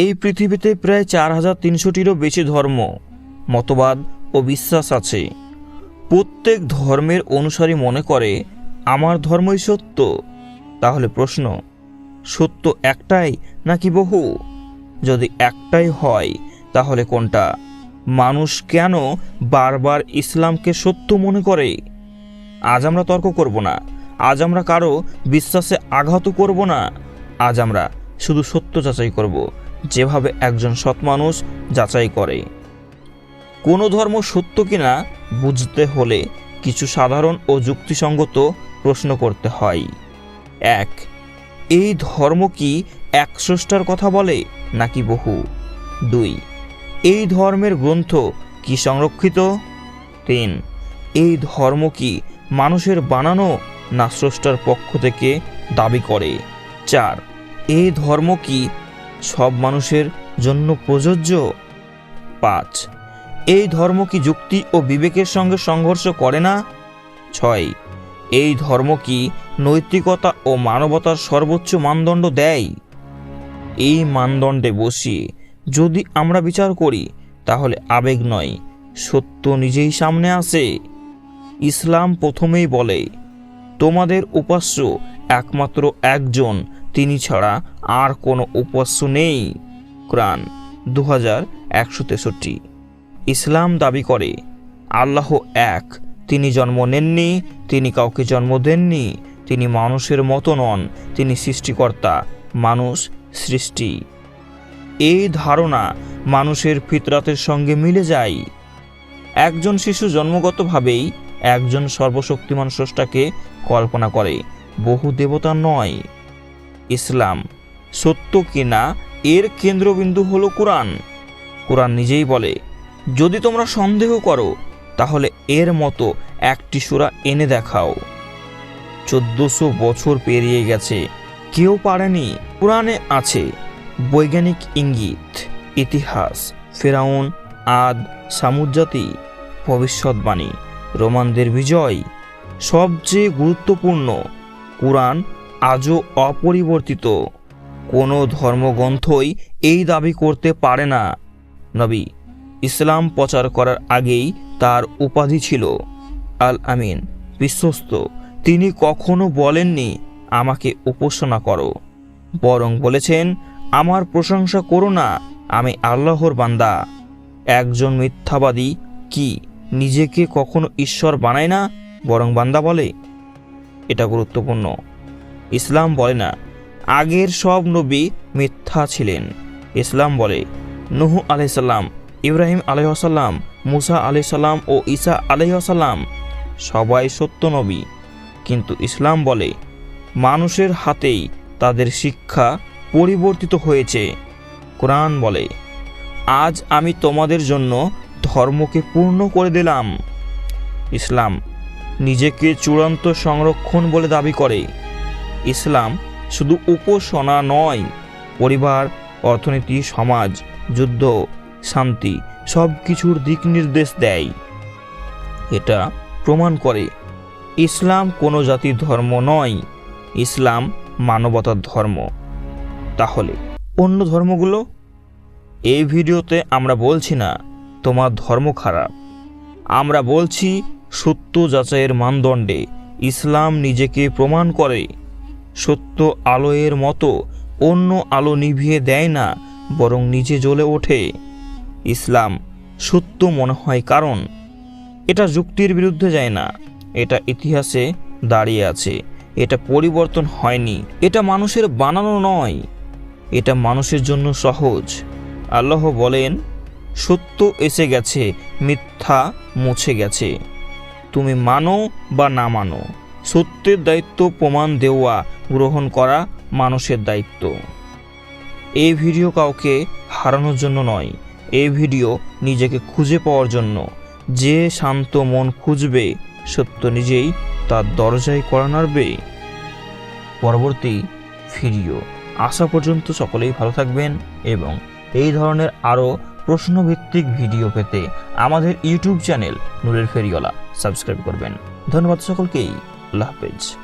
এই পৃথিবীতে প্রায় চার হাজার তিনশোটিরও বেশি ধর্ম, মতবাদ ও বিশ্বাস আছে। প্রত্যেক ধর্মের অনুসারী মনে করে, আমার ধর্মই সত্য? তাহলে প্রশ্ন, সত্য একটাই নাকি বহু? যদি একটাই হয়, তাহলে কোনটা? মানুষ কেন বারবার ইসলামকে সত্য মনে করে? আজ আমরা তর্ক করব না, আজ আমরা কারও বিশ্বাসে আঘাত করব না, আজ আমরা শুধু সত্য যাচাই করব। যেভাবে একজন সৎ মানুষ যাচাই করে। কোনো ধর্ম সত্য কিনা বুঝতে হলে কিছু সাধারণ ও যুক্তিসঙ্গত প্রশ্ন করতে হয়। এক, এই ধর্ম কি এক স্রষ্টার কথা বলে নাকি বহু? দুই, এই ধর্মের গ্রন্থ কি সংরক্ষিত? তিন, এই ধর্ম কি মানুষের বানানো না স্রষ্টার পক্ষ থেকে দাবি করে? চার, এই ধর্ম কি সব মানুষের জন্য প্রযোজ্য? পাঁচ, এই ধর্ম কি যুক্তি ও বিবেকের সঙ্গে সংঘর্ষ করে না? ছয়, এই ধর্ম কি নৈতিকতা ও মানবতার সর্বোচ্চ মানদণ্ড দেয়? এই মানদণ্ডে বসিয়ে যদি আমরা বিচার করি, তাহলে আবেগ নয়, সত্য নিজেই সামনে আসে। ইসলাম প্রথমেই বলে, তোমাদের উপাস্য একমাত্র একজন তিনি ছাড়া আর কোনো উপাস্য নেই। কোরআন দু হাজার একশো তেষট্টি। ইসলাম দাবি করে, আল্লাহ এক, তিনি জন্ম নেননি, তিনি কাউকে জন্ম দেননি, তিনি মানুষের মতো নন, তিনি সৃষ্টিকর্তা, মানুষ সৃষ্টি। এই ধারণা মানুষের ফিতরাতের সঙ্গে মিলে যায়। একজন শিশু জন্মগতভাবেই একজন সর্বশক্তিমান স্রষ্টাকে কল্পনা করে, বহু দেবতা নয়। ইসলাম। সত্য কিনা এর কেন্দ্রবিন্দু হলো কোরআন। কোরআন নিজেই বলে, যদি তোমরা সন্দেহ করো, তাহলে এর মতো একটি সুরা এনে দেখাও। চোদ্দশো বছর পেরিয়ে গেছে, কেউ পারেনি, কোরআনে আছে বৈজ্ঞানিক ইঙ্গিত, ইতিহাস, ফেরাউন, আদ সামুদ্রাতি ভবিষ্যৎবাণী, রোমানদের বিজয়, সবচেয়ে গুরুত্বপূর্ণ কোরআন আজও অপরিবর্তিত। কোনো ধর্মগ্রন্থই এই দাবি করতে পারে না। নবী ইসলাম প্রচার করার আগেই তার উপাধি ছিল। আল আমিন, বিশ্বস্ত। তিনি কখনো বলেননি, আমাকে উপাসনা করো। বরং বলেছেন, আমার প্রশংসা করো না, আমি আল্লাহর বান্দা। একজন মিথ্যাবাদী কি নিজেকে কখনো ঈশ্বর বানায় না, বরং বান্দা বলে? এটা গুরুত্বপূর্ণ। ইসলাম বলে না। আগের সব নবী মিথ্যা ছিলেন। ইসলাম বলে, নুহু আলাইসাল্লাম ইব্রাহিম আলহাসাল্লাম মুসা আলাইসাল্লাম ও ঈসা আলহাসাল্লাম সবাই সত্য নবী। কিন্তু ইসলাম বলে, মানুষের হাতেই তাদের শিক্ষা পরিবর্তিত হয়েছে। কোরআন বলে, আজ আমি তোমাদের জন্য ধর্মকে পূর্ণ করে দিলাম। ইসলাম নিজেকে চূড়ান্ত সংরক্ষণ বলে দাবি করে। ইসলাম শুধু উপাসনা নয়, পরিবার, অর্থনীতি, সমাজ, যুদ্ধ, শান্তি সব কিছুর দিক নির্দেশ দেয়। এটা প্রমাণ করে ইসলাম কোনো জাতির ধর্ম নয়, ইসলাম মানবতার ধর্ম। তাহলে অন্য ধর্মগুলো? এই ভিডিওতে আমরা বলছি না তোমার ধর্ম খারাপ। আমরা বলছি সত্য যাচাইয়ের মানদণ্ডে ইসলাম নিজেকে প্রমাণ করে। সত্য আলোয়ের মতো অন্য আলো নিভিয়ে দেয় না, বরং নিজে জ্বলে ওঠে। ইসলাম সত্য মনে হয় কারণ, এটা যুক্তির বিরুদ্ধে যায় না। এটা ইতিহাসে দাঁড়িয়ে আছে। এটা পরিবর্তন হয়নি। এটা মানুষের বানানো নয়। এটা মানুষের জন্য সহজ। আল্লাহ বলেন, সত্য এসে গেছে, মিথ্যা মুছে গেছে। তুমি মানো বা না মানো। সত্যের দায়িত্ব প্রমাণ দেওয়া, গ্রহণ করা মানুষের দায়িত্ব। এই ভিডিও কাউকে হারানোর জন্য নয়, এই ভিডিও নিজেকে খুঁজে পাওয়ার জন্য। যে শান্ত মন খুঁজবে, সত্য নিজেই তার দরজায় করা নাড়বে। পরবর্তী ভিডিও। আসা পর্যন্ত সকলেই ভালো থাকবেন এবং এই ধরনের আরও প্রশ্নভিত্তিক ভিডিও পেতে আমাদের ইউটিউব চ্যানেল নুরের ফেরিওয়ালা সাবস্ক্রাইব করবেন। ধন্যবাদ সকলকেই। আল্লাহ হাফেজ